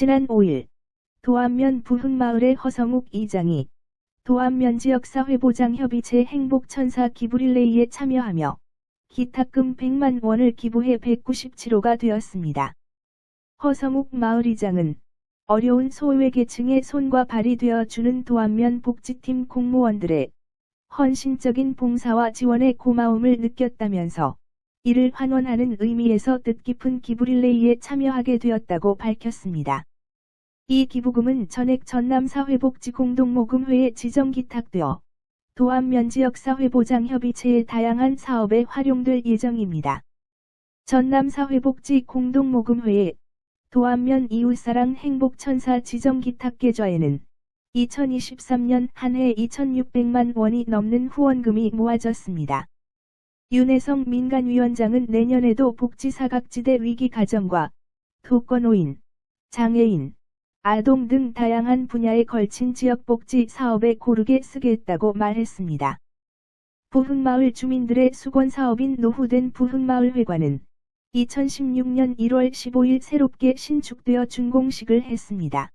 지난 5일 도안면 부흥마을의 허성욱 이장이 도안면 지역사회보장협의체 행복천사 기부릴레이에 참여하며 기탁금 100만 원을 기부해 197호가 되었습니다. 허성욱 마을이장은 어려운 소외계층의 손과 발이 되어 주는 도안면 복지팀 공무원들의 헌신적인 봉사와 지원의 고마움을 느꼈다면서 이를 환원하는 의미에서 뜻깊은 기부릴레이에 참여하게 되었다고 밝혔습니다. 이 기부금은 전액 전남사회복지공동모금회에 지정기탁되어 도안면 지역사회보장협의체의 다양한 사업에 활용될 예정입니다. 전남사회복지공동모금회에 도안면 이웃사랑 행복천사 지정기탁 계좌에는 2023년 한 해 2,600만 원이 넘는 후원금이 모아졌습니다. 윤혜성 민간위원장은 내년에도 복지사각지대 위기 가정과 독거노인, 장애인, 아동 등 다양한 분야에 걸친 지역복지 사업에 고르게 쓰겠다고 말했습니다. 부흥마을 주민들의 수건 사업인 노후된 부흥마을회관은 2016년 1월 15일 새롭게 신축되어 준공식을 했습니다.